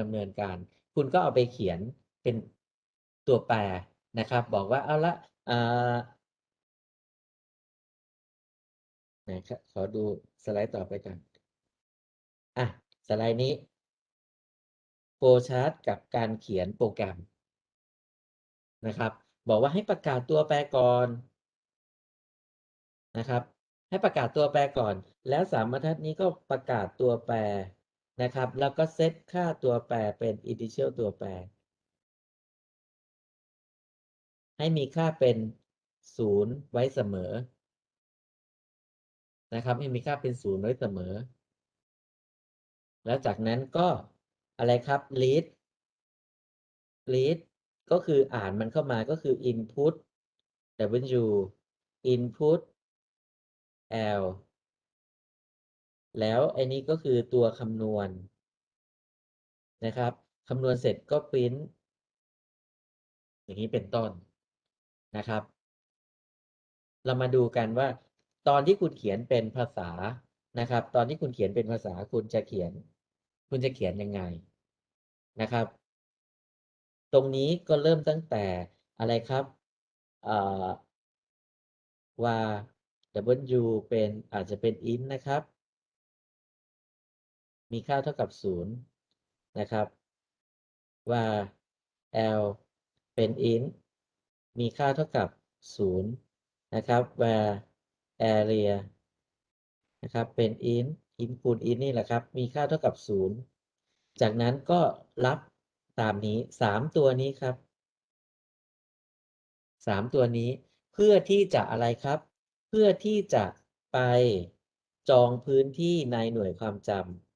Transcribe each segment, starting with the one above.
ดำเนินการ คุณก็เอาไปเขียนเป็นตัวแปรนะครับ บอกว่าเอาละนะครับขอดูสไลด์ต่อไปกันอะสไลด์นี้โฟชาร์ตกับการเขียนโปรแกรมนะครับ บอกว่าให้ประกาศตัวแปรก่อนนะครับ ให้ประกาศตัวแปรก่อน แล้วสามบรรทัดนี้ก็ประกาศตัวแปร นะครับ แล้วก็เซตค่าตัวแปรเป็น initial ตัวแปร ให้มีค่าเป็นศูนย์ไว้เสมอ นะครับ ให้มีค่าเป็นศูนย์ไว้เสมอ แล้วจากนั้นก็อะไรครับ read read ก็คืออ่านมันเข้ามาก็คือ input w input l แล้วไอ้นี้ก็คือตัวคำนวณนะครับคำนวณเสร็จก็ print อย่างนี้เป็นต้นนะครับ เรามาดูกันว่า ตอนที่คุณเขียนเป็นภาษานะครับ ตอนที่คุณเขียนเป็นภาษาคุณจะเขียน คุณจะเขียนยังไงนะครับ ตรงนี้ก็เริ่มตั้งแต่อะไรครับว่า w เป็นอาจจะเป็น int นะครับ มีค่าเท่ากับ0นะครับว่า l เป็น int มีค่าเท่ากับ0นะครับ where area นะครับเป็น int int คูณ int นี่แหละครับ มีค่าเท่ากับ 0 จากนั้นก็รับตามนี้ 3 ตัวนี้ครับ 3 ตัวนี้เพื่อที่จะอะไรครับ เพื่อที่จะไปจองพื้นที่ในหน่วยความจำ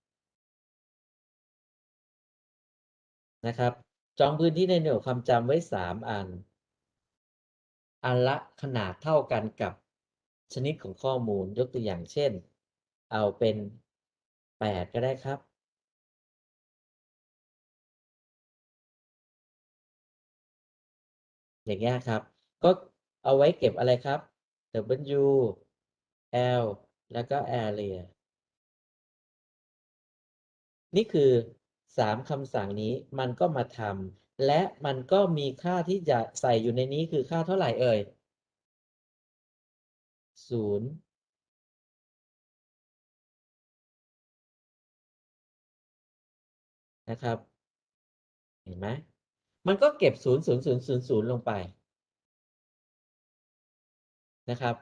นะครับ จองพื้นที่ในหน่วยความจำไว้ 3 อัน อันละขนาดเท่ากันกับชนิดของข้อมูลยกตัวอย่างเช่น เอาเป็น 8 ก็ได้ครับ อย่างเงี้ยครับ ก็เอาไว้เก็บอะไรครับ W L แล้วก็ area นี่คือ 3คำสั่งนี้มันก็มาทำและมันก็มีค่าที่จะใส่อยู่ในนี้คือค่าเท่าไหร่เอ่ยศูนย์นะครับ เห็นไหมมันก็เก็บศูนย์ศูนย์ศูนย์ศูนย์ศูนย์ลงไปนะครับ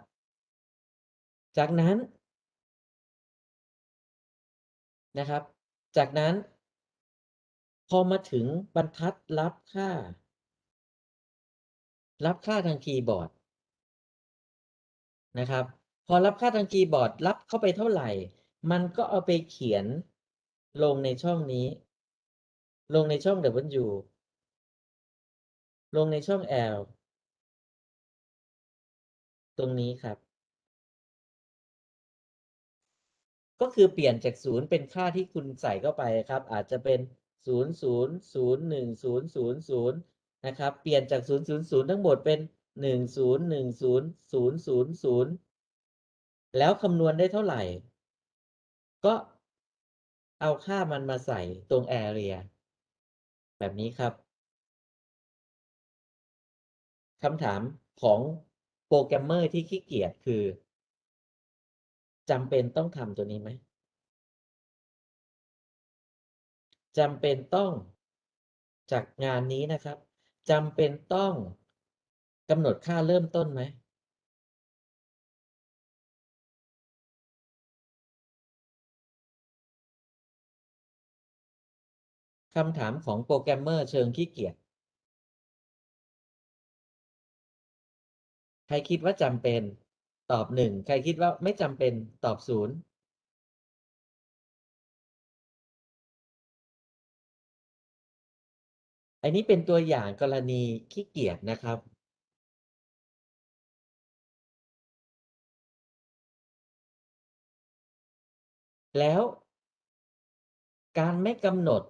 จากนั้นนะครับ จากนั้น พอมาถึงบรรทัดรับค่า รับค่าทางคีย์บอร์ดนะครับ พอรับค่าทางคีย์บอร์ดรับเข้าไปเท่าไหร่ มันก็เอาไปเขียนลงในช่องนี้ ลงในช่อง W ลงในช่อง L ตรงนี้ครับ ก็คือเปลี่ยนจากศูนย์เป็นค่าที่คุณใส่เข้าไปครับ อาจจะเป็น ศูนย์ศูนย์ศูนย์หนึ่งศูนย์ศูนย์ศูนย์นะครับ เปลี่ยนจากศูนย์ศูนย์ศูนย์ทั้งหมดเป็นหนึ่งศูนย์หนึ่งศูนย์ศูนย์ศูนย์ศูนย์แล้วคำนวณได้เท่าไหร่ ก็เอาค่ามันมาใส่ตรง area แบบนี้ครับคำถามของโปรแกรมเมอร์ที่ขี้เกียจคือจำเป็นต้องทำตัวนี้ไหม จำเป็นต้องจากงานนี้นะครับจำเป็นต้องกำหนดค่าเริ่มต้นไหมคำถามของโปรแกรมเมอร์เชิงขี้เกียจ ใครคิดว่าจำเป็น ตอบหนึ่ง ใครคิดว่าไม่จำเป็น ตอบศูนย์ อันนี้เป็นตัวอย่างกรณีขี้เกียจนะครับแล้ว การไม่กำหนด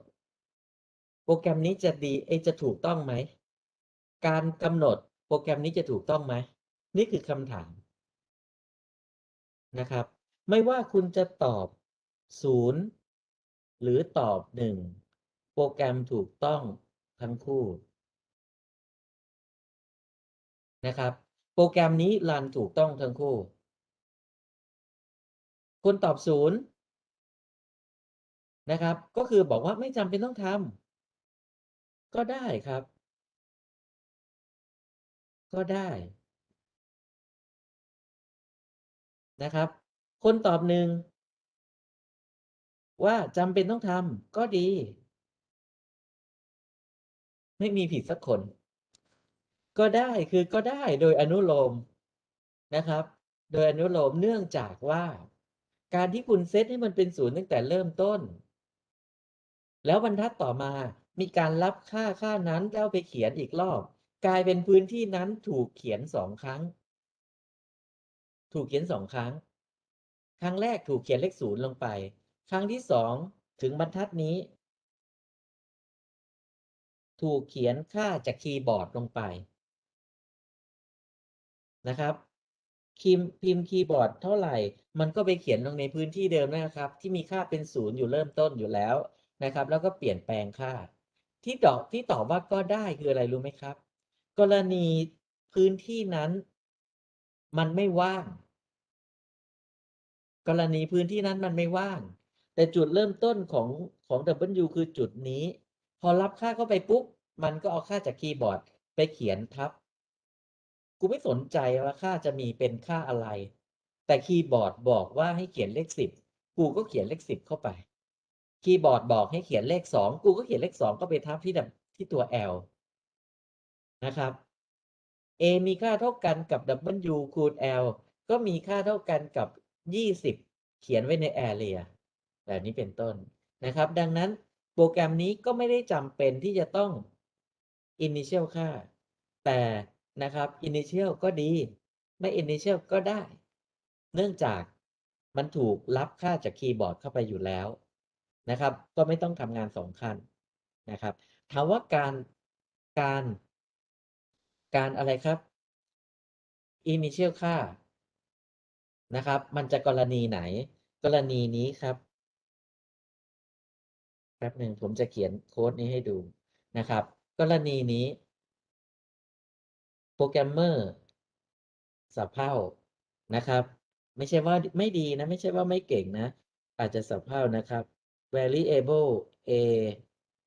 โปรแกรมนี้จะดีเอจะถูกต้องไหม การกำหนดโปรแกรมนี้จะถูกต้องไหม นี่คือคำถามนะครับ ไม่ว่าคุณจะตอบศูนย์หรือตอบหนึ่งโปรแกรมถูกต้อง ทั้งคู่นะครับ โปรแกรมนี้รันถูกต้องทั้งคู่ คนตอบศูนย์นะครับ ก็คือบอกว่าไม่จำเป็นต้องทำก็ได้ครับ ก็ได้นะครับ คนตอบหนึ่งว่าจำเป็นต้องทำก็ดี ไม่มีผิดสักคน ก็ได้คือก็ได้โดยอนุโลมนะครับ โดยอนุโลมเนื่องจากว่า การที่คุณเซตให้มันเป็นศูนย์ตั้งแต่เริ่มต้น แล้วบรรทัดต่อมามีการรับค่าค่านั้นแล้วไปเขียนอีกรอบ กลายเป็นพื้นที่นั้นถูกเขียนสองครั้ง ถูกเขียนสองครั้ง ครั้งแรกถูกเขียนเลขศูนย์ลงไป ครั้งที่สองถึงบรรทัดนี้ ถูกเขียนค่าจากคีย์บอร์ดลงไปนะครับพิมพ์พิมพ์คีย์บอร์ดเท่าไหร่ มันก็ไปเขียนลงในพื้นที่เดิมนะครับ ที่มีค่าเป็นศูนย์อยู่เริ่มต้นอยู่แล้วนะครับ แล้วก็เปลี่ยนแปลงค่า ที่ตอบที่ตอบว่าก็ได้คืออะไรรู้ไหมครับ กรณีพื้นที่นั้น มันไม่ว่าง กรณีพื้นที่นั้นมันไม่ว่าง แต่จุดเริ่มต้นของของ W คือจุดนี้ พอรับค่าเข้าไปปุ๊บมันก็เอาค่าจากคีย์บอร์ดไปเขียนทับ กูไม่สนใจว่าค่าจะมีเป็นค่าอะไร แต่คีย์บอร์ดบอกว่าให้เขียนเลขสิบกูก็เขียนเลขสิบเข้าไป คีย์บอร์ดบอกให้เขียนเลขสองกูก็เขียนเลขสองก็ไปทับที่ที่ตัว L นะครับ A มีค่าเท่ากันกับ W คูณ L ก็มีค่าเท่ากันกับ 20 เขียนไว้ใน area แบบนี้เป็นต้นนะครับ ดังนั้น โปรแกรมนี้ก็ไม่ได้จำเป็นที่จะต้อง initial ค่า แต่นะครับ initial ก็ดี ไม่ initial ก็ได้ เนื่องจากมันถูกรับค่าจากคีย์บอร์ดเข้าไปอยู่แล้วนะครับ ก็ไม่ต้องทำงานสองขั้นนะครับถามว่าการการการอะไรครับ initial ค่านะครับ มันจะกรณีไหน กรณีนี้ครับ แป๊บหนึ่งผมจะเขียนโค้ดนี้ให้ดูนะครับ กรณีนี้ โปรแกรมเมอร์สับเพ่านะครับ ไม่ใช่ว่าไม่ดีนะ ไม่ใช่ว่าไม่เก่งนะ อาจจะสับเพ่านะครับ variable a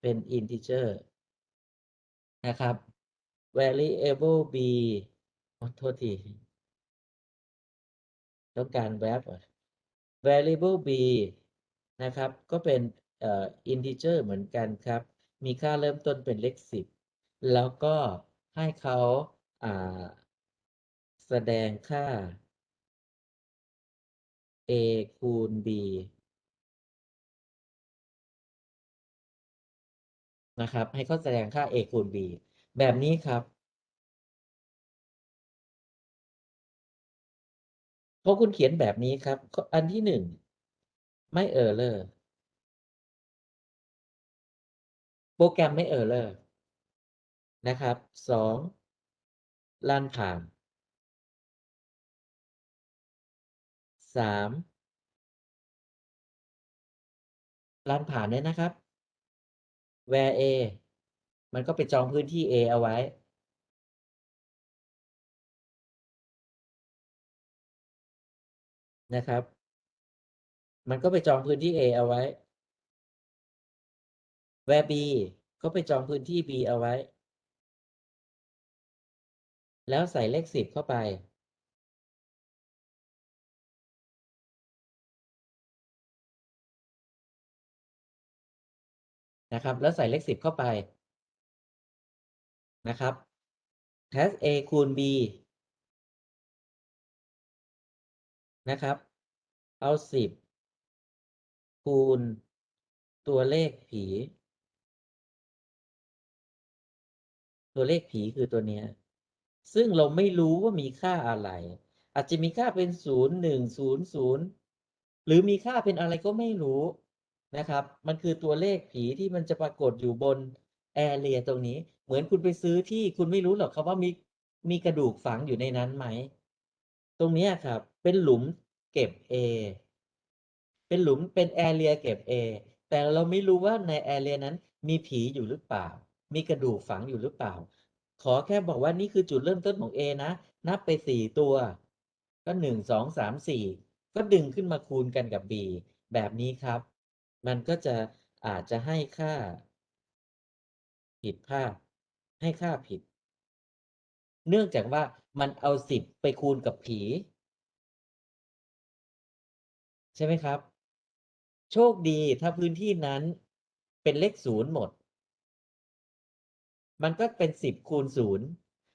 เป็น integer นะครับ variable b โทษที ต้องการแวบ variable b นะครับ ก็เป็น อ่อ integer เหมือนกันครับ มีค่าเริ่มต้นเป็นเลขสิบแล้วก็ให้เขาาแสดงค่า a คูณ b นะครับ ให้เขาแสดงค่า a คูณ b แบบนี้ครับพอคุณเขียนแบบนี้ครับ อันที่หนึ่งไม่เออร์เลอร์ รแกรมไม่เออร์เลอร์นะครับสองลันผ่านสามลันผ่านเนี่ยนะครับ where a มันก็ไปจองพื้นที่ a เอาไว้ นะครับ มันก็ไปจองพื้นที่ A เอาไว้ where B ก็ไปจองพื้นที่ B เอาไว้ แล้วใส่เลขสิบเข้าไป นะครับ แล้วใส่เลขสิบเข้าไป นะครับ has A คูณ B นะครับ เอาสิบคูณตัวเลขผี ตัวเลขผีคือตัวเนี้ย ซึ่งเราไม่รู้ว่ามีค่าอะไร อาจจะมีค่าเป็นศูนย์หนึ่งศูนย์ศูนย์หรือมีค่าเป็นอะไรก็ไม่รู้นะครับ มันคือตัวเลขผีที่มันจะปรากฏอยู่บนแอเรียตรงนี้ เหมือนคุณไปซื้อที่คุณไม่รู้หรอกครับว่ามีมีกระดูกฝังอยู่ในนั้นไหม ตรงนี้ครับ เป็นหลุมเก็บ A เป็นหลุมเป็นแอเรียเก็บ A แต่เราไม่รู้ว่าในแอเรียนั้นมีผีอยู่หรือเปล่า มีกระดูกฝังอยู่หรือเปล่า ขอแค่บอกว่านี่คือจุดเริ่มต้นของ A นะ นับไปสี่ตัว ก็หนึ่งสองสามสี่ก็ดึงขึ้นมาคูณกันกับ B แบบนี้ครับ มันก็จะอาจจะให้ค่า ผิดพลาดให้ค่าผิด เนื่องจากว่ามันเอาสิบไปคูณกับผี ใช่ไหมครับ โชคดีถ้าพื้นที่นั้นเป็นเลขศูนย์หมด มันก็เป็นสิบคูณศูนย์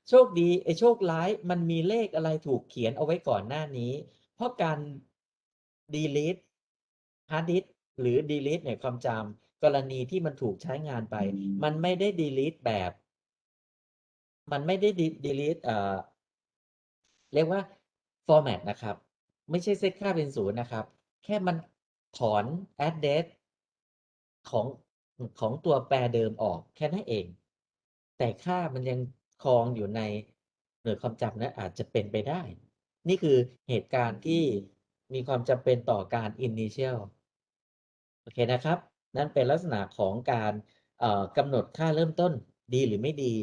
โชคดีไอ้โชคร้ายมันมีเลขอะไรถูกเขียนเอาไว้ก่อนหน้านี้ เพราะการ delete hard disk หรือ delete ในความจำกรณีที่มันถูกใช้งานไป มันไม่ได้ delete แบบ มันไม่ได้ de- delete เอ่อเรียกว่า format นะครับ ไม่ใช่เซตค่าเป็นศูนย์นะครับ แค่มันถอน address ของของตัวแปรเดิมออกแค่นั้นเอง แต่ค่ามันยังครองอยู่ในหน่วยความจำนะอาจจะเป็นไปได้ นี่คือเหตุการณ์ที่มีความจำเป็นต่อการ initial โอเคนะครับ นั่นเป็นลักษณะของการเอ่อกำหนดค่าเริ่มต้นดีหรือไม่ดี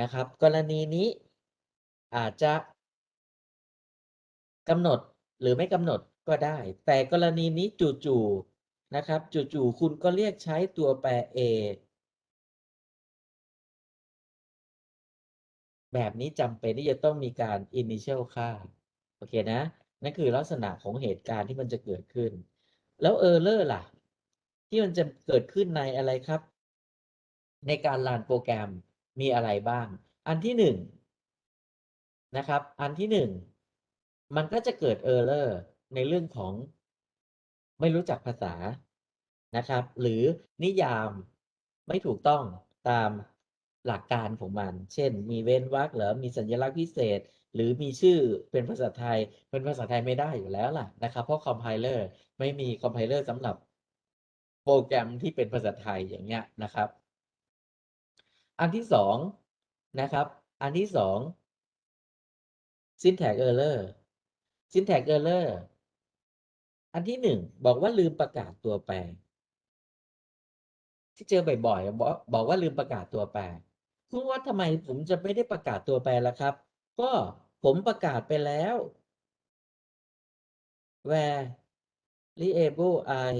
นะครับ กรณีนี้อาจจะกำหนดหรือไม่กำหนดก็ได้ แต่กรณีนี้จู่ๆนะครับ จู่ๆคุณก็เรียกใช้ตัวแปร A แบบนี้จำเป็นที่จะต้องมีการ initial ค่า โอเคนะ นั่นคือลักษณะของเหตุการณ์ที่มันจะเกิดขึ้น แล้ว error ล่ะ ที่มันจะเกิดขึ้นในอะไรครับ ในการรันโปรแกรมมีอะไรบ้าง อันที่หนึ่งนะครับ อันที่หนึ่งมันก็จะเกิด error ในเรื่องของไม่รู้จักภาษานะครับ หรือนิยามไม่ถูกต้องตาม หลักการของมัน เช่น มีเว้นวรรคเหรอมีสัญลักษณ์พิเศษ หรือมีชื่อเป็นภาษาไทย เป็นภาษาไทยไม่ได้อยู่แล้วล่ะนะครับ เพราะคอมไพเลอร์ไม่มีคอมไพเลอร์สำหรับโปรแกรมที่เป็นภาษาไทยอย่างเงี้ยนะครับ อันที่สองนะครับ อันที่สอง syntax error syntax error อันที่หนึ่งบอกว่าลืมประกาศตัวแปรที่เจอบ่อยๆบอกบอกว่าลืมประกาศตัวแปร คุณว่าทำไมผมจะไม่ได้ประกาศตัวแปรล่ะครับ ก็ผมประกาศไปแล้ว where variable I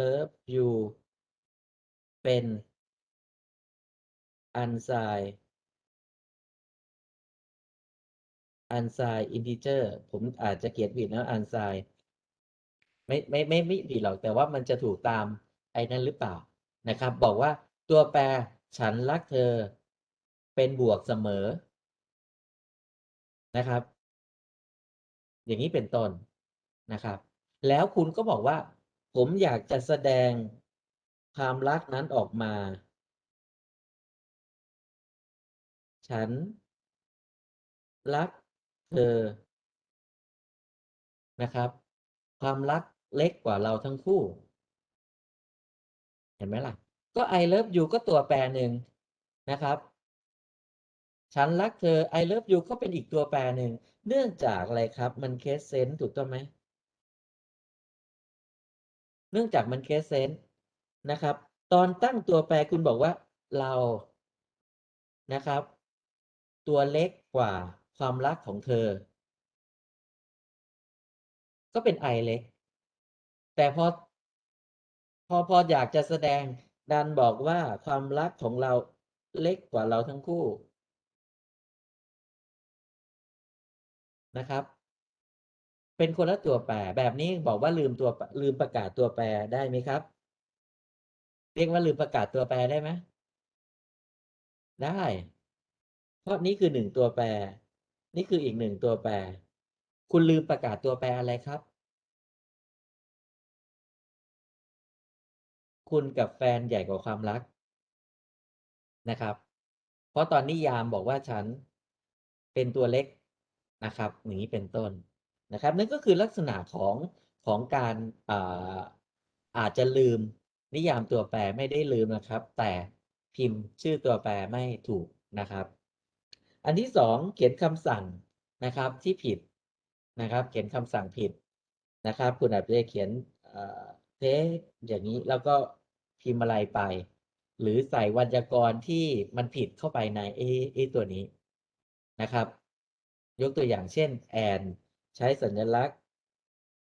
love you เป็น unsigned unsigned integer ผมอาจจะเขียนผิดนะ unsigned ไม่ไม่ไม่ไม่ผิดหรอก แต่ว่ามันจะถูกตามไอ้นั้นหรือเปล่านะครับ บอกว่าตัวแปรฉันรักเธอ เป็นบวกเสมอนะครับ อย่างนี้เป็นต้นนะครับ แล้วคุณก็บอกว่า ผมอยากจะแสดงความรักนั้นออกมา ฉัน รักเธอนะครับ ความรักเล็กกว่าเราทั้งคู่ เห็นไหมล่ะ ก็ I love you ก็ตัวแปรหนึ่งนะครับ ฉันรักเธอ I love you ก็เป็นอีกตัวแปรหนึ่ง เนื่องจากอะไรครับ มัน case sense ถูกต้องไหม เนื่องจากมัน case sense นะครับ ตอนตั้งตัวแปรคุณบอกว่า เรา นะครับ ตัวเล็กกว่าความรักของเธอ ก็เป็น I เล็ก แต่พอ พอพออยากจะแสดงดันบอกว่าความรักของเราเล็กกว่าเราทั้งคู่ นะครับ เป็นคนละตัวแปร แบบนี้บอกว่าลืมตัวลืมประกาศตัวแปรได้ไหมครับ เรียกว่าลืมประกาศตัวแปรได้ไหมได้เพราะนี้คือหนึ่งตัวแปร นี่คืออีกหนึ่งตัวแปร คุณลืมประกาศตัวแปรอะไรครับ คุณกับแฟนใหญ่กว่าความรักนะครับ เพราะตอนนิยามบอกว่าฉันเป็นตัวเล็ก นะครับอย่างนี้เป็นต้นนะครับนั่นก็คือลักษณะของของการอาอาจจะลืมนิยามตัวแปรไม่ได้ลืมนะครับ แต่พิมพ์ชื่อตัวแปรไม่ถูกนะครับ อันที่สองเขียนคำสั่งนะครับที่ผิดนะครับ เขียนคำสั่งผิดนะครับ คุณอาจจะเขียนเทสอย่างนี้แล้วก็พิมพ์อะไรไป หรือใส่ไวยากรที่มันผิดเข้าไปในไอ้ไอ้ตัวนี้นะครับ ยกตัวอย่างเช่น and ใช้สัญลักษณ์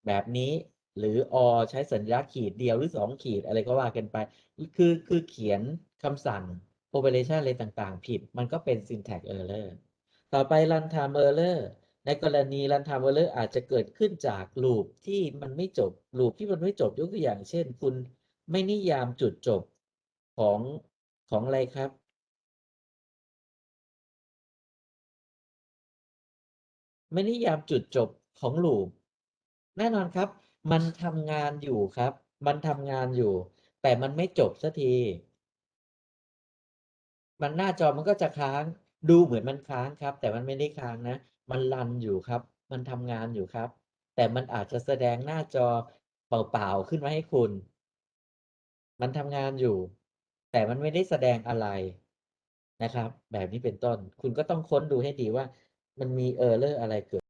แบบนี้ หรือ or ใช้สัญลักษณ์ขีดเดียวหรือสองขีดอะไรก็ว่ากันไป คือคือเขียนคำสั่ง operation อะไรต่างๆ ผิด มันก็เป็น syntax error ต่อไป runtime error ในกรณี runtime error อาจจะเกิดขึ้นจาก loop ที่มันไม่จบ loop ที่มันไม่จบยกตัวอย่างเช่น คุณไม่นิยามจุดจบของของอะไรครับ ไม่นิยามจุดจบของ loop แน่นอนครับ มันทำงานอยู่ครับ มันทำงานอยู่ แต่มันไม่จบสักที มันหน้าจอมันก็จะค้างดูเหมือนมันค้างครับ แต่มันไม่ได้ค้างนะ มันรันอยู่ครับ มันทำงานอยู่ครับ แต่มันอาจจะแสดงหน้าจอเปล่าๆขึ้นมาให้คุณ มันทำงานอยู่ แต่มันไม่ได้แสดงอะไรนะครับ แบบนี้เป็นต้น คุณก็ต้องค้นดูให้ดีว่า มันมีเออร์เลอร์อะไรเกิด